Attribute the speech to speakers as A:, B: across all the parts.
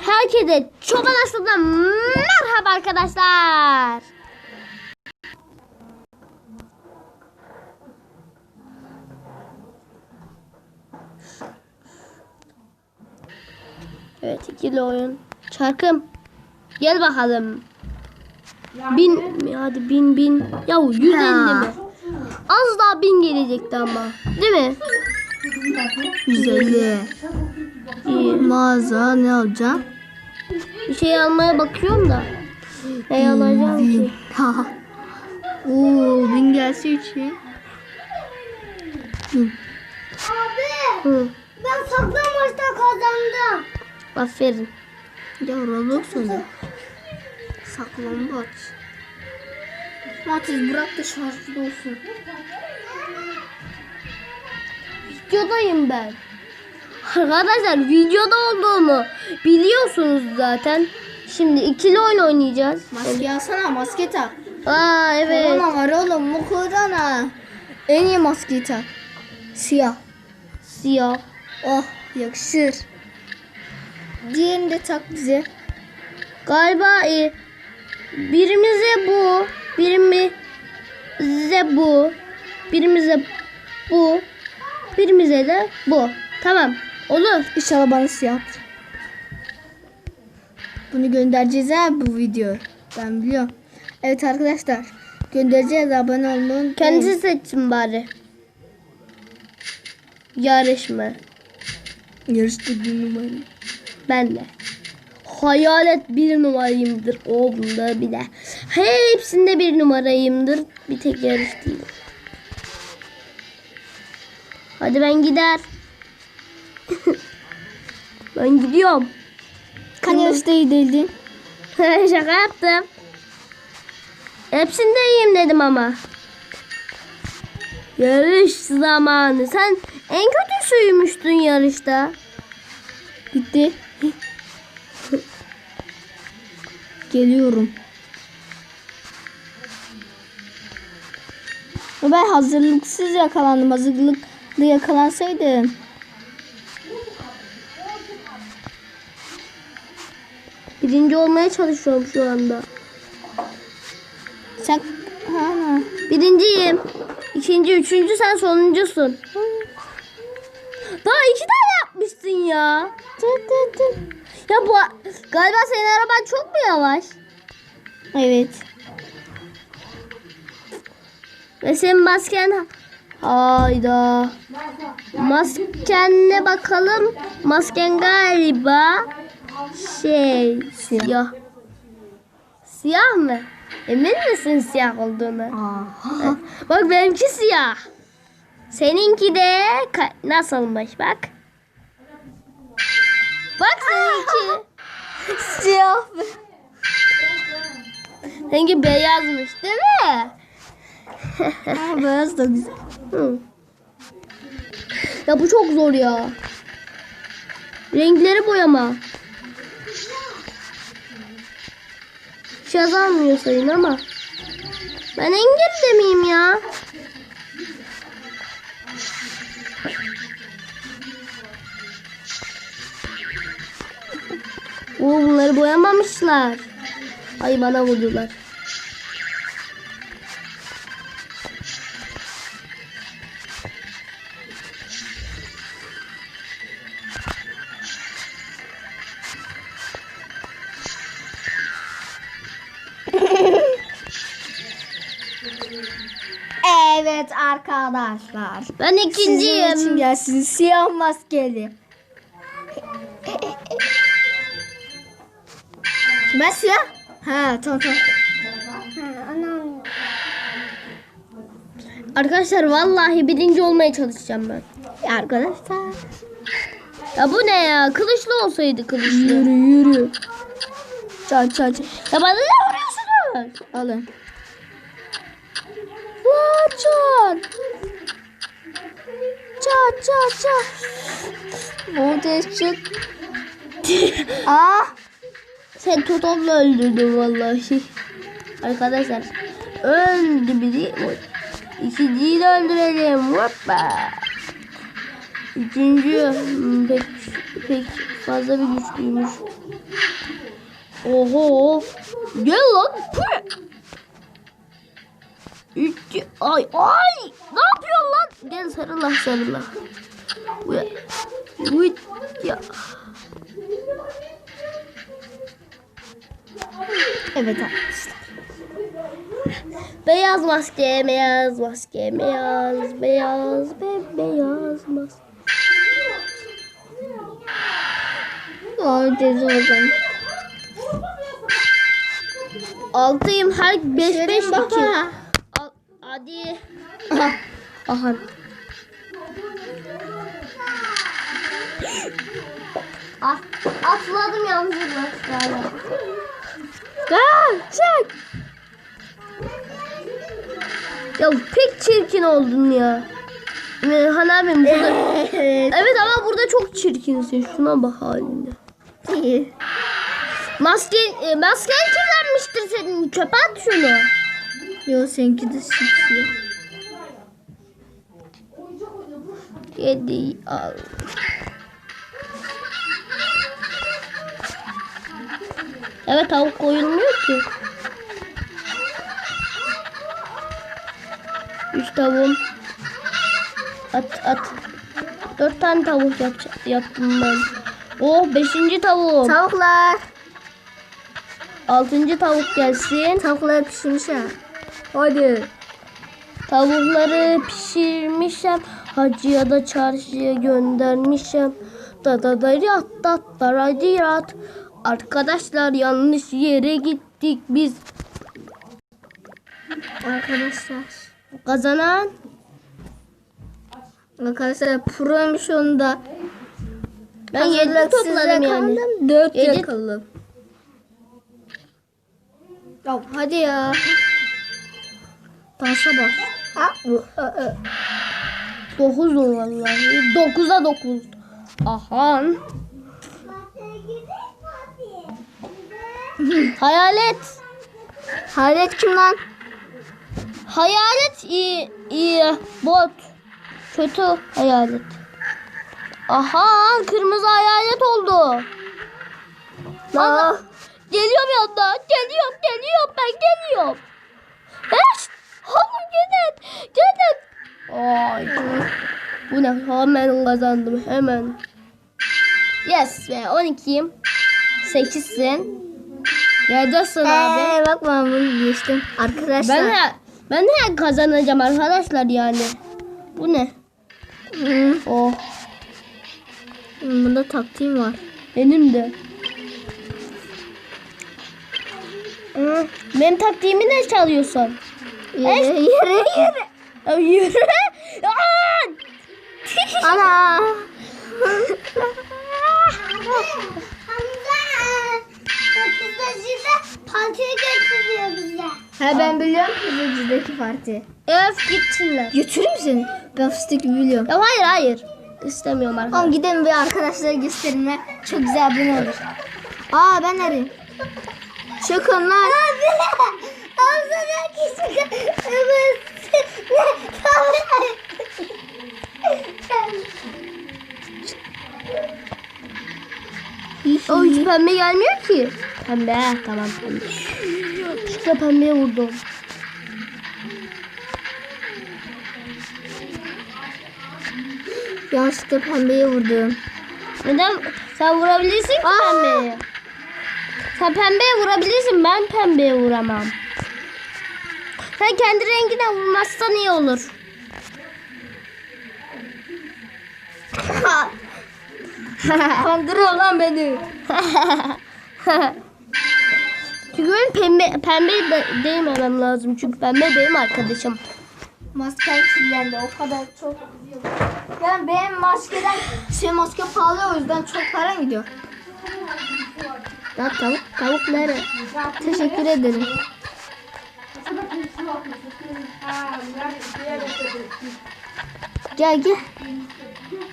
A: Herkese çoban aslında merhaba arkadaşlar. Evet ikili oyun. Çarkım. Gel bakalım. Bin hadi bin bin. Ya 150 mi? Az daha bin gelecekti ama. Değil mi?
B: 150.
A: İyi.
B: Mağaza ne alacağım?
A: Bir şey almaya bakıyorum da. Ne alacağım ki?
B: Oo, bin gelse için.
A: Hı.
C: Ben saklambaçta kazandım.
A: Aferin.
B: Ya Roblox oyna. Saklambaç. Matiz bırak da şarjlı olsun.
A: Videodayım ben. Arkadaşlar videoda olduğumu biliyorsunuz zaten. Şimdi ikili oyun oynayacağız.
B: Maske alsana maske tak.
A: Aa evet.
B: Korona var oğlum bu korona. En iyi maskeyi tak. Siyah.
A: Siyah.
B: Oh yakışır. Diğerini de tak bize.
A: Galiba e, birimize bu, birimize bu, birimize bu, birimize de bu. Tamam. Olur.
B: İnşallah bana siyah. Bunu göndereceğiz ha bu video. Ben biliyorum. Evet arkadaşlar. Göndereceğiz abone olmayı.
A: Kendisi seçsin bari. Yarışma.
B: Yarışta bir numara.
A: Ben de. Hayalet bir numarayımdır. O bunda bir de. Hepsinde bir numarayımdır. Bir tek yarış değil. Hadi ben gider. ben gidiyorum.
B: Kan yarışta iyi değildin.
A: Şaka yaptım. Hepsinde iyiyim dedim ama. Yarış zamanı. Sen en kötüsüymüştün yarışta.
B: Bitti. Geliyorum. Ben hazırlıksız yakalandım. Hazırlıklı yakalansaydım.
A: Birinci olmaya çalışıyorum şu anda.
B: Sen ha, ha.
A: Birinciyim. İkinci, üçüncü sen sonuncusun. Daha iki tane yapmışsın ya. Ya bu galiba senin araban çok mu yavaş?
B: Evet.
A: Ve senin masken hayda. Maskenle bakalım. Masken galiba şey siyah. Siyah mı? Emin misin siyah olduğunu?
B: Aa.
A: Bak benimki siyah. Seninki de nasılmış bak. Bak seninki.
B: Siyah.
A: Seninki beyazmış değil mi?
B: Beyaz da güzel.
A: Hı. Ya bu çok zor ya. Renkleri boyama. Yazılmıyor sayın ama. Ben İngilizce miyim ya? Oo, bunları boyamamışlar. Ay bana vurdular.
B: Evet arkadaşlar.
A: Ben
B: Sizin için
A: ikinciyim.
B: gelsin siyah maskeli. Ben siyah. Ha tamam tamam.
A: Arkadaşlar vallahi birinci olmaya çalışacağım ben.
B: Arkadaşlar.
A: Ya bu ne ya? Kılıçlı olsaydı kılıçlı.
B: Yürü yürü. Çat çat. çat.
A: Ya bana ne vuruyorsunuz?
B: Alın. Çat. Çat çat çat. Çık. Ah.
A: Sen totomla öldürdün vallahi. Arkadaşlar öldü biri. İkinciyi de öldürelim. Hoppa. Üçüncü pek, pek fazla bir güçlüymüş. Oho. Gel lan. Püh. İki. Ay ay. Ne yapıyorsun lan? Gel sarıla sarıla. Uy. Uy. Ya.
B: Evet arkadaşlar.
A: Beyaz maske, beyaz maske, beyaz, beyaz, be beyaz maske.
B: Ceza o zaman.
A: Altıyım her beş beş iki. Hadi.
B: Aha.
A: Aha. At, atladım yanlışlıkla. Gel, çek. Ya pek çirkin oldun ya. Ee, Han abim burada...
B: Evet.
A: ama burada çok çirkinsin. Şuna bak haline. Maske, e, masken kirlenmiştir senin. Çöpe at şunu.
B: Yo seninki de sipsiyah.
A: Yedi al. Evet tavuk koyulmuyor ki. Üç tavuğum. At at. Dört tane tavuk yap, yaptım ben. Oh beşinci tavuğum.
B: Tavuklar.
A: Altıncı tavuk gelsin.
B: Tavuklar pişmiş ha. Hadi.
A: Tavukları pişirmişim. Hacıya da çarşıya göndermişim. Da da da rat da da ra rat. Arkadaşlar yanlış yere gittik biz.
B: Arkadaşlar.
A: Kazanan
B: Arkadaşlar proymuş onda.
A: ben yedi topladım yani.
B: Dört
A: Yedi-
B: yakaladım. Ya hadi ya. Dansa bak.
A: Dokuz o vallahi. Dokuza dokuz. Aha. Hayalet.
B: Hayalet kim lan?
A: Hayalet iyi, iyi bot. Kötü hayalet. Aha kırmızı hayalet oldu. Ana, geliyorum yanına. Geliyorum geliyorum ben geliyorum. Evet. Oğlum gelin. Gelin. Ay. Bu ne? Hemen kazandım hemen. Yes be 12'yim. 8'sin. Neredesin abi?
B: Ee, bak ben bunu geçtim. Arkadaşlar.
A: Ben he, ben he kazanacağım arkadaşlar yani. Bu ne?
B: Hı,
A: Oh
B: bunda taktiğim var.
A: benim de. Hı, Benim taktiğimi ne çalıyorsun?
B: Yere.
A: Ya Yürü. Aa!
B: Ana.
C: Partiye götürüyor bize.
B: Ha ben biliyorum pizzacıdaki parti.
A: Öf gitsinler.
B: Götürür müsün? Ben fıstık gibi biliyorum.
A: Ya hayır hayır. İstemiyorum arkadaşlar.
B: Tamam gidelim bir arkadaşlara gösterelim. Çok güzel bir olur. Aa ben arayayım. Çıkın lan.
C: Küçük
A: O hiç pembe gelmiyor ki. Pembe tamam pembe. İşte pembeye vurdum.
B: Yanlışlıkla pembeye vurdum.
A: Neden? Sen vurabilirsin ki pembeye. Sen pembeye vurabilirsin. Ben pembeye vuramam. Sen kendi rengine vurmazsan iyi olur.
B: Kandırıyor lan beni.
A: Çünkü benim pembe, pembe de, değmemem lazım. Çünkü pembe benim arkadaşım.
B: Masken kirlendi o kadar çok. Yani benim maskeden şey maske pahalı o yüzden çok para gidiyor.
A: Ya tavuk, tavuk nerede?
B: Teşekkür ederim. Gel gel.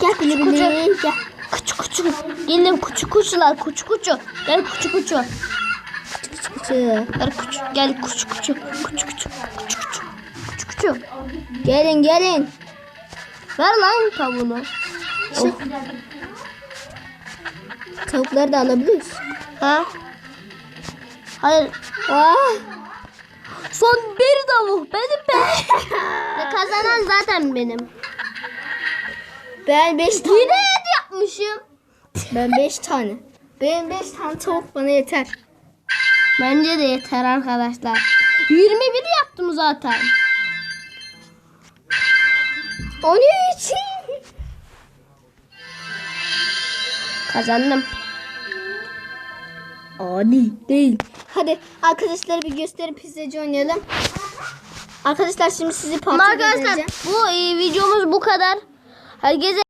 B: Gel bili bili gel.
A: Kuçu kuçu. Gelin kuçu kuçular kuçu kuçu. Gel kuçu kuçu.
B: Küçük küçük.
A: Gel kuçu. Gel kuçu kuçu. Kuçu kuçu. Kuçu kuçu. Kuçu kuçu.
B: Gelin gelin.
A: Ver lan tavuğunu. Oh.
B: Tavukları da alabiliriz.
A: Ha? Hayır.
B: Aa,
A: Son bir tavuk benim be. Ve kazanan zaten benim.
B: ben 5 tane.
A: Yine et yapmışım.
B: Ben 5 tane. Benim 5 tane tavuk bana yeter.
A: Bence de yeter arkadaşlar. 21 yaptım zaten.
B: 13.
A: Kazandım.
B: Adi değil. Hadi arkadaşlar bir gösterin pizzacı oynayalım. Arkadaşlar şimdi sizi parti
A: arkadaşlar bu e, videomuz bu kadar. Herkese